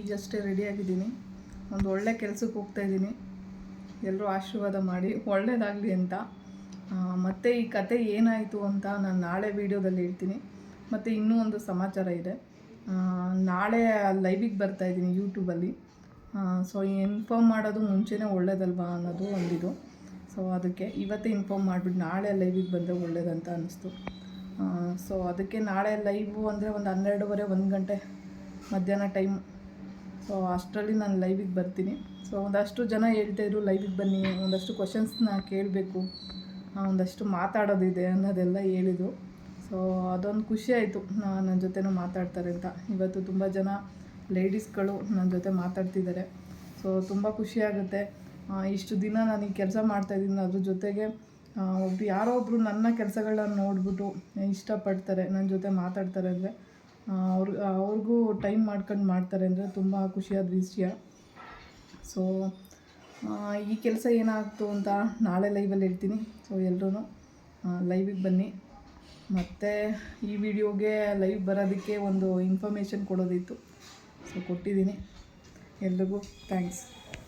ಈಗಷ್ಟೇ ರೆಡಿಯಾಗಿದ್ದೀನಿ ಒಂದು ಒಳ್ಳೆ ಕೆಲಸಕ್ಕೆ ಹೋಗ್ತಾ ಇದ್ದೀನಿ. ಎಲ್ಲರೂ ಆಶೀರ್ವಾದ ಮಾಡಿ ಒಳ್ಳೆಯದಾಗಲಿ ಅಂತ. ಮತ್ತೆ ಈ ಕತೆ ಏನಾಯಿತು ಅಂತ ನಾನು ನಾಳೆ ವೀಡಿಯೋದಲ್ಲಿ ಹೇಳ್ತೀನಿ. ಮತ್ತು ಇನ್ನೂ ಒಂದು ಸಮಾಚಾರ ಇದೆ. ನಾಳೆ ಲೈವಿಗೆ ಬರ್ತಾ ಇದ್ದೀನಿ ಯೂಟ್ಯೂಬಲ್ಲಿ ಸೊ ಇನ್ಫಾರ್ಮ್ ಮಾಡೋದು ಮುಂಚೆನೇ ಒಳ್ಳೇದಲ್ವಾ ಅನ್ನೋದು ಒಂದಿದು. ಸೊ ಅದಕ್ಕೆ ಇವತ್ತೇ ಇನ್ಫಾರ್ಮ್ ಮಾಡಿಬಿಟ್ಟು ನಾಳೆ ಲೈವಿಗೆ ಬಂದರೆ ಒಳ್ಳೇದಂತ ಅನ್ನಿಸ್ತು. ಸೊ ಅದಕ್ಕೆ ನಾಳೆ ಲೈವು ಅಂದರೆ ಒಂದು ಹನ್ನೆರಡುವರೆ, ಒಂದು ಗಂಟೆ ಮಧ್ಯಾಹ್ನ ಟೈಮ್ ಸೊ ಅಷ್ಟರಲ್ಲಿ ನಾನು ಲೈವಿಗೆ ಬರ್ತೀನಿ. ಸೊ ಒಂದಷ್ಟು ಜನ ಹೇಳ್ತಾಯಿದ್ರು ಲೈವಿಗೆ ಬನ್ನಿ, ಒಂದಷ್ಟು ಕ್ವಶನ್ಸ್ನ ಕೇಳಬೇಕು. ಒಂದಷ್ಟು ಮಾತಾಡೋದಿದೆ, ಅನ್ನೋದೆಲ್ಲ ಹೇಳಿದ್ರು. ಸೊ ಅದೊಂದು ಖುಷಿ ಆಯಿತು ನನ್ನ ಜೊತೆನೂ ಮಾತಾಡ್ತಾರೆ ಅಂತ. ಇವತ್ತು ತುಂಬ ಜನ ಲೇಡೀಸ್ಗಳು ನನ್ನ ಜೊತೆ ಮಾತಾಡ್ತಿದ್ದಾರೆ. ಸೊ ತುಂಬ ಖುಷಿಯಾಗುತ್ತೆ ಇಷ್ಟು ದಿನ ನಾನು ಈ ಕೆಲಸ ಮಾಡ್ತಾಯಿದ್ದೀನಿ ಅದ್ರ ಜೊತೆಗೆ ಒಬ್ಬರು ಯಾರೋ ಒಬ್ಬರು ನನ್ನ ಕೆಲಸಗಳನ್ನ ನೋಡಿಬಿಟ್ಟು ಇಷ್ಟಪಡ್ತಾರೆ ನನ್ನ ಜೊತೆ ಮಾತಾಡ್ತಾರೆ ಅಂದರೆ. ಅವ್ರು ಅವ್ರಿಗೂ ಟೈಮ್ ಮಾಡ್ಕೊಂಡು ಮಾಡ್ತಾರೆ ಅಂದರೆ ತುಂಬ ಖುಷಿಯಾದ ವಿಷಯ. ಸೊ ಈ ಕೆಲಸ ಏನಾಗ್ತು ಅಂತ ನಾಳೆ ಲೈವಲ್ಲಿ ಹೇಳ್ತೀನಿ. ಸೊ ಎಲ್ಲರೂ ಲೈವಿಗೆ ಬನ್ನಿ. ಮತ್ತು ಈ ವಿಡಿಯೋಗೆ ಲೈವ್ ಬರೋದಕ್ಕೆ ಒಂದು ಇನ್ಫಾರ್ಮೇಷನ್ ಕೊಡೋದಿತ್ತು. ಸೊ ಕೊಟ್ಟಿದ್ದೀನಿ. ಎಲ್ರಿಗೂ ಥ್ಯಾಂಕ್ಸ್